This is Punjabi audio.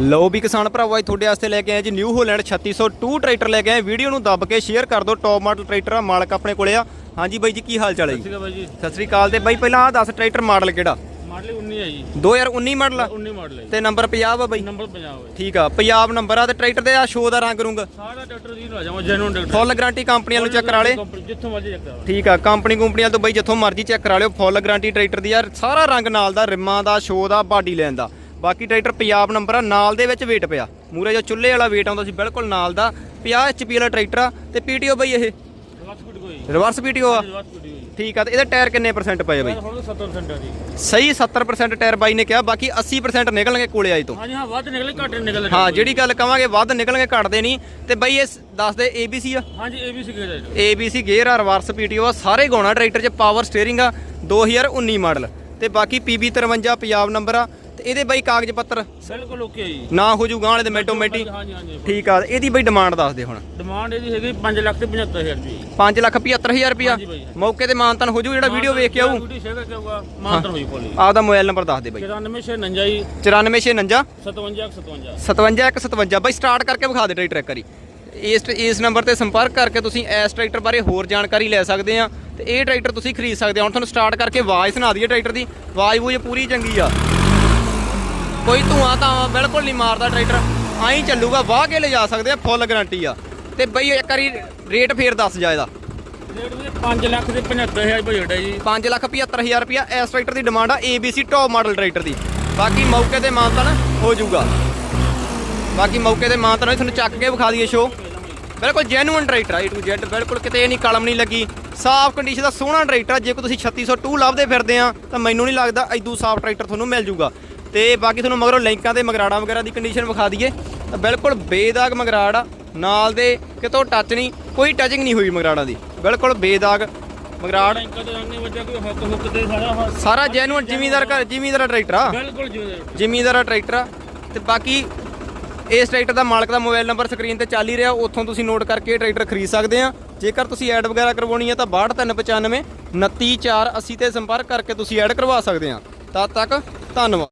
ਲਓ ਵੀ ਕਿਸਾਨ ਭਰਾਵੋ ਅੱਜ ਤੁਹਾਡੇ ਵਾਸਤੇ ਲੈ ਕੇ ਆਏ ਜੀ ਨਿਊ ਹੋਲੈਂਡ 3602 ਟਰੈਕਟਰ ਲੈ ਕੇ ਆਏ। ਵੀਡੀਓ ਨੂੰ ਦੱਬ ਕੇ ਸ਼ੇਅਰ ਕਰ ਦਿਓ ਟੌਪ ਮਾਡਲ ਟਰੈਕਟਰ ਆ ਮਾਲਕ ਆਪਣੇ ਕੋਲੇ ਆ। ਹਾਂਜੀ ਬਾਈ ਜੀ ਕੀ ਹਾਲ ਚਾਲ ਹੈ ਜੀ? ਸਤਿ ਸ੍ਰੀ ਅਕਾਲ ਤੇ ਬਾਈ ਪਹਿਲਾਂ ਆ ਦੱਸ ਟਰੈਕਟਰ ਮਾਡਲ ਕਿਹੜਾ? ਮਾਡਲ 19 ਹੈ ਜੀ। 2019 ਮਾਡਲ ਆ? 19 ਮਾਡਲ ਹੈ। ਤੇ ਨੰਬਰ ਪੰਜਾਬ ਆ ਬਾਈ? ਨੰਬਰ 50 ਹੈ ਠੀਕ ਆ ਪੰਜਾਬ ਨੰਬਰ ਆ ਤੇ ਟਰੈਕਟਰ ਦੇ ਆ ਸ਼ੋ ਦਾ ਰੰਗ ਰੁੰਗ। ਸਾਰਾ ਡਾਕਟਰ ਜੀ ਨੂੰ ਆ ਜਾਵਾਂ ਜੈਨੂਨ ਡਾਕਟਰ ਫੁੱਲ ਗਾਰੰਟੀ ਕੰਪਨੀਆਂ ਨੂੰ ਚੈੱਕ ਕਰਾ ਲੇ। ਜਿੱਥੋਂ ਮਰਜ਼ੀ ਚੈੱਕ ਕਰਾ ਠੀਕ ਆ ਕੰਪਨੀ ਕੰਪਨੀਆਂ ਤੋਂ ਬਾਈ ਜਿੱਥੋਂ ਮਰਜ਼ੀ ਚੈੱਕ ਕਰਾ ਲਿਓ। ਫੁੱਲ ਗਾਰੰਟੀ ਟਰੈਕਟਰ ਦੀ ਯਾਰ ਸਾਰਾ ਰੰਗ ਨਾਲ ਦਾ ਰਿਮਾਂ ਦਾ ਸ਼ੋ ਦਾ ਬਾਡੀ ਲੈਣ ਦਾ। ਬਾਕੀ ਟਰੈਕਟਰ ਪੰਜਾਬ ਨੰਬਰ ਆ ਨਾਲ ਦੇ ਵਿੱਚ weight ਪਿਆ। ਮੂਰੇ ਜੋ ਚੁੱਲ੍ਹੇ ਵਾਲਾ weight ਆਉਂਦਾ ਸੀ ਬਿਲਕੁਲ ਨਾਲ ਦਾ। 50 HP ਵਾਲਾ ਟਰੈਕਟਰ ਆ ਤੇ PTO ਬਾਈ ਇਹ? ਰਿਵਰਸ PTO ਆ? ਠੀਕ ਆ ਤੇ ਇਹਦੇ ਟਾਇਰ ਕਿੰਨੇ ਪਰਸੈਂਟ ਪਏ ਆ ਬਾਈ ਹੁਣ 70% ਹੈ ਜੀ। ਸਹੀ 70% ਟਾਇਰ ਬਾਈ ਨੇ ਕਿਹਾ ਬਾਕੀ 80% ਨਿਕਲਣਗੇ ਕੋਲੇ ਆਏ ਤੋਂ। ਹਾਂਜੀ ਹਾਂ ਵੱਧ ਨਿਕਲੇ ਘੱਟ ਨਿਕਲੇ। ਹਾਂ ਜਿਹੜੀ ਗੱਲ ਕਵਾਂਗੇ ਵੱਧ ਨਿਕਲਣਗੇ ਘਟਦੇ ਨਹੀਂ। ਤੇ ਬਾਈ ਇਹ ਦੱਸਦੇ ABC ਆ? ਹਾਂਜੀ ABC ਕਿਹਦਾ ਹੈ ABC ਗੇਅਰ ਆ ਰਿਵਰਸ PTO ਆ ਸਾਰੇ ਗਾਉਣਾ ਟਰੈਕਟਰ 'ਚ ਪਾਵਰ ਸਟੀਅਰਿੰਗ ਆ 2019 ਮਾਡਲ ਤੇ ਬਾਕੀ PB53 ਪੰਜਾਬ ਨੰਬਰ ਆ ਇਹਦੇ ਬਾਈ ਕਾਗਜ਼ ਪੱਤਰ? ਬਿਲਕੁਲ ਓਕੇ ਜੀ। ਨਾ ਹੋ ਜੂ ਗਾਂ ਵਾਲੇ ਦੇ ਮੈਟੋ ਮੈਟੀ? ਹਾਂਜੀ ਹਾਂਜੀ ਠੀਕ ਆ ਇਹਦੀ ਬਾਈ ਡਿਮਾਂਡ ਦੱਸ ਦੇ ਹੁਣ। ਡਿਮਾਂਡ ਇਹਦੀ ਹੈਗੀ 5 ਲੱਖ ਤੇ 75000 ਰੁਪਏ 5 ਲੱਖ 75000 ਰੁਪਿਆ ਹਾਂਜੀ ਬਾਈ। ਮੌਕੇ ਤੇ ਮਾਨਤਨ ਹੋ ਜੂ ਜਿਹੜਾ ਵੀਡੀਓ ਵੇਖ ਕੇ ਆਊ? ਵੀਡੀਓ ਸ਼ੇਅਰ ਕਰਕੇ ਆਊਗਾ ਮਾਨਤਰ ਹੋਈ ਪੋਲੀ ਆਪਦਾ ਮੋਬਾਈਲ ਨੰਬਰ ਦੱਸ ਦੇ ਬਾਈ। 9659 ਜੀ। 9459 5757 57157 ਬਾਈ ਸਟਾਰਟ ਕਰਕੇ ਵਿਖਾ ਦੇ ਟਰੈਕਟਰ ਇੱਕ ਵਾਰੀ। ਇਸ ਇਸ ਨੰਬਰ ਤੇ ਸੰਪਰਕ ਕਰਕੇ ਤੁਸੀਂ ਇਸ ਟਰੈਕਟਰ ਬਾਰੇ ਹੋਰ ਜਾਣਕਾਰੀ ਲੈ ਸਕਦੇ ਆ। ਤੇ ਇਹ ਟਰੈਕਟਰ ਤੁਸੀਂ ਖਰੀਦ ਸਕਦੇ ਆ। ਹੁਣ ਤੁਹਾਨੂੰ ਸਟਾਰਟ ਕਰਕੇ ਆਵਾਜ਼ ਸੁਣਾ ਦਈਏ ਟਰੈਕਟਰ ਦੀ। ਆਵਾਜ਼ ਬੂਝ ਪੂਰੀ ਚੰਗੀ ਆ। ਕੋਈ ਧੂਆਂ ਤਾਂ ਬਿਲਕੁਲ ਨਹੀਂ ਮਾਰਦਾ ਟਰੈਕਟਰ। ਆਈ ਚੱਲੂਗਾ ਵਾਹ ਕੇ ਲੈ ਜਾ ਸਕਦੇ ਆ ਫੁੱਲ ਗਾਰੰਟੀ ਆ। ਤੇ ਬਈ ਇੱਕ ਵਾਰੀ ਰੇਟ ਫੇਰ ਦੱਸ ਜਾ ਇਹਦਾ। ਰੇਟ ਵੀ 5 ਲੱਖ ਤੇ 75000 ਬਜਟ ਹੈ ਜੀ। 5 ਲੱਖ 75000 ਰੁਪਿਆ ਇਸ ਟਰੈਕਟਰ ਦੀ ਡਿਮਾਂਡ ਆ ABC ਟੌਪ ਮਾਡਲ ਟਰੈਕਟਰ ਦੀ। ਬਾਕੀ ਮੌਕੇ ਤੇ ਮਾਨਤਨ ਹੋ ਜਾਊਗਾ। ਬਾਕੀ ਮੌਕੇ ਤੇ ਮਾਨਤਨ ਹੋਈ, ਤੁਹਾਨੂੰ ਚੱਕ ਕੇ ਵਿਖਾ ਦਈਏ ਸ਼ੋ ਬਿਲਕੁਲ ਜੈਨੂਇਨ ਟਰੈਕਟਰ ਆ A to Z ਬਿਲਕੁਲ ਕਿਤੇ ਨਹੀਂ ਕਲਮ ਨਹੀਂ ਲੱਗੀ। ਸਾਫ਼ ਕੰਡੀਸ਼ਨ ਦਾ ਸੋਹਣਾ ਟਰੈਕਟਰ ਆ। ਜੇ ਕੋ ਤੁਸੀਂ 3602 ਲੱਭਦੇ ਫਿਰਦੇ ਆ ਤਾਂ ਮੈਨੂੰ ਨਹੀਂ ਲੱਗਦਾ ਐਦੂ ਸਾਫ਼ ਟਰੈਕਟਰ ਤੁਹਾਨੂੰ ਮਿਲ ਜਾਊਗਾ। ਤੇ ਬਾਕੀ ਤੁਹਾਨੂੰ ਮਗਰੋਂ ਲਿੰਕਾਂ ਤੇ ਮਗਰਾੜਾਂ ਵਗੈਰਾ ਦੀ ਕੰਡੀਸ਼ਨ ਵਿਖਾ ਦਈਏ ਤਾਂ ਬਿਲਕੁਲ ਬੇਦਾਗ ਮਗਰਾੜ ਆ ਨਾਲ ਦੇ ਕਿਤੋਂ ਟੱਚ ਨਹੀਂ ਕੋਈ ਟਚਿੰਗ ਨਹੀਂ ਹੋਈ ਮਗਰਾੜਾਂ ਦੀ। ਬਿਲਕੁਲ ਬੇਦਾਗ ਮਗਰਾੜ। ਸਾਰਾ ਜੈਨੂਇਨ ਜ਼ਿਮੀਂਦਾਰ ਘਰ ਜ਼ਿਮੀਂਦਾਰ ਟਰੈਕਟਰ ਆ। ਬਿਲਕੁਲ ਜ਼ਿਮੀਂਦਾਰ। ਟਰੈਕਟਰ ਆ। ਤੇ ਬਾਕੀ ਇਸ ਟਰੈਕਟਰ ਦਾ ਮਾਲਕ ਦਾ ਮੋਬਾਈਲ ਨੰਬਰ ਸਕਰੀਨ ਤੇ ਚੱਲ ਹੀ ਰਿਹਾ ਉੱਥੋਂ ਤੁਸੀਂ ਨੋਟ ਕਰਕੇ ਇਹ ਟਰੈਕਟਰ ਖਰੀਦ ਸਕਦੇ ਆ। ਜੇਕਰ ਤੁਸੀਂ ਐਡ ਵਗੈਰਾ ਕਰਵਾਉਣੀ ਹੈ ਤਾਂ 62395 29480 ਤੇ ਸੰਪਰਕ ਕਰਕੇ ਤੁਸੀਂ ਐਡ ਕਰਵਾ ਸਕਦੇ ਆ। ਤਦ ਤੱਕ ਧੰਨਵਾਦ।